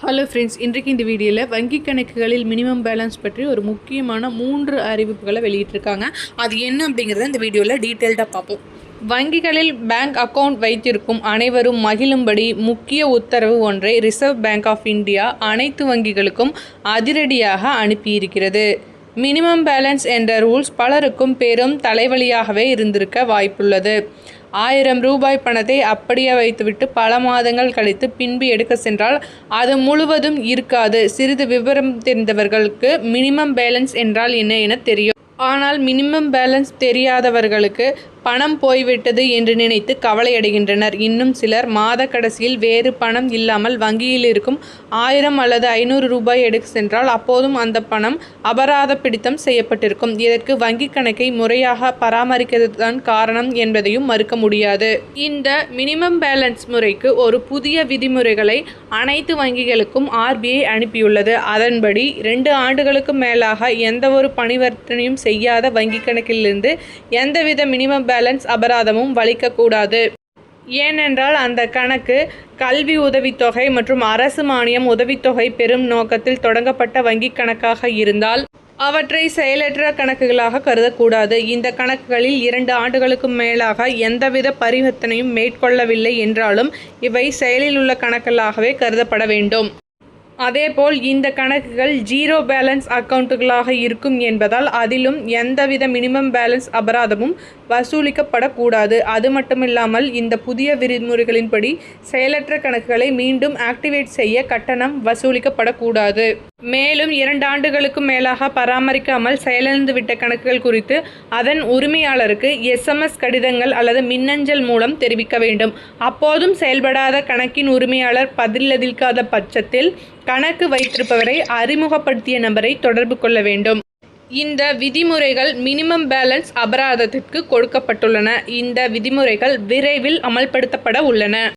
Hello friends இன்றைக்கு இந்த வீடியோவில் வங்கி கணக்குகளில் மினிமம் பேலன்ஸ் பற்றி ஒரு முக்கியமான மூன்று அறிவிப்புகளை வெளியிட்டிருக்காங்க. அது என்ன அப்படிங்கிறத இந்த வீடியோவில் டீட்டெயில்டாக பார்ப்போம். வங்கிகளில் பேங்க் அக்கவுண்ட் வைத்திருக்கும் அனைவரும் மகிழும்படி முக்கிய உத்தரவு ஒன்றை ரிசர்வ் பேங்க் ஆஃப் இந்தியா அனைத்து வங்கிகளுக்கும் அதிரடியாக அனுப்பியிருக்கிறது. மினிமம் பேலன்ஸ் என்ற ரூல்ஸ் பலருக்கும் பெரும் தலைவலியாகவே இருந்திருக்க வாய்ப்புள்ளது. ஆயிரம் ரூபாய் பணத்தை அப்படியே வைத்துவிட்டு பல மாதங்கள் கழித்து பின்பு எடுக்க சென்றால் அது முழுவதும் இருக்காது. சிறிது விவரம் தெரிந்தவர்களுக்கு மினிமம் பேலன்ஸ் என்றால் என்ன என தெரியும். ஆனால் மினிமம் பேலன்ஸ் தெரியாதவர்களுக்கு பணம் போய்விட்டது என்று நினைத்து கவலையடைகின்றனர். இன்னும் சிலர் மாத கடைசியில் வேறு பணம் இல்லாமல் வங்கியில் இருக்கும் ஆயிரம் அல்லது ஐநூறு ரூபாய் எடுக்க சென்றால் அப்போதும் அந்த பணம் அபராத பிடித்தம் செய்யப்பட்டிருக்கும். இதற்கு வங்கி கணக்கை முறையாக பராமரிக்கிறதுதான் காரணம் என்பதையும் மறுக்க முடியாது. இந்த மினிமம் பேலன்ஸ் முறைக்கு ஒரு புதிய விதிமுறைகளை அனைத்து வங்கிகளுக்கும் ஆர்பிஐ அனுப்பியுள்ளது. அதன்படி ரெண்டு ஆண்டுகளுக்கு மேலாக எந்த ஒரு பரிவர்த்தனையும் செய்யாத வங்கிக் கணக்கிலிருந்து எந்தவித மினிமம் பேலன்ஸ் அபராதமும் வலிக்கக்கூடாது. ஏனென்றால் அந்த கணக்கு கல்வி உதவித்தொகை மற்றும் அரசு மானியம் உதவித்தொகை பெறும் நோக்கத்தில் தொடங்கப்பட்ட வங்கிக் கணக்காக இருந்தால் அவற்றை செயலற்ற கணக்குகளாக கருதக்கூடாது. இந்த கணக்குகளில் இரண்டு ஆண்டுகளுக்கு மேலாக எந்தவித பரிவர்த்தனையும் மேற்கொள்ளவில்லை என்றாலும் இவை செயலில் உள்ள கணக்குகளாகவே கருதப்பட வேண்டும். அதேபோல் இந்த கணக்குகள் ஜீரோ பேலன்ஸ் அக்கவுண்ட்டுகளாக இருக்கும் என்பதால் அதிலும் எந்தவித மினிமம் பேலன்ஸ் அபராதமும் வசூலிக்கப்படக்கூடாது. அது மட்டுமில்லாமல் இந்த புதிய விதிமுறைகளின்படி செயலற்ற கணக்குகளை மீண்டும் ஆக்டிவேட் செய்ய கட்டணம் வசூலிக்கப்படக்கூடாது. மேலும் இரண்டு ஆண்டுகளுக்கும் மேலாக பராமரிக்காமல் செயலிழந்துவிட்ட கணக்குகள் குறித்து அதன் உரிமையாளருக்கு எஸ்எம்எஸ் கடிதங்கள் அல்லது மின்னஞ்சல் மூலம் தெரிவிக்க வேண்டும். அப்போதும் செயல்படாத கணக்கின் உரிமையாளர் பதிலளிக்காத பட்சத்தில் கணக்கு வைத்திருப்பவரை அறிமுகப்படுத்திய நபரை தொடர்பு கொள்ள வேண்டும். இந்த விதிமுறைகள் மினிமம் பேலன்ஸ் அபராதத்திற்கு கொடுக்கப்பட்டுள்ளன. இந்த விதிமுறைகள் விரைவில் அமல்படுத்தப்பட உள்ளன.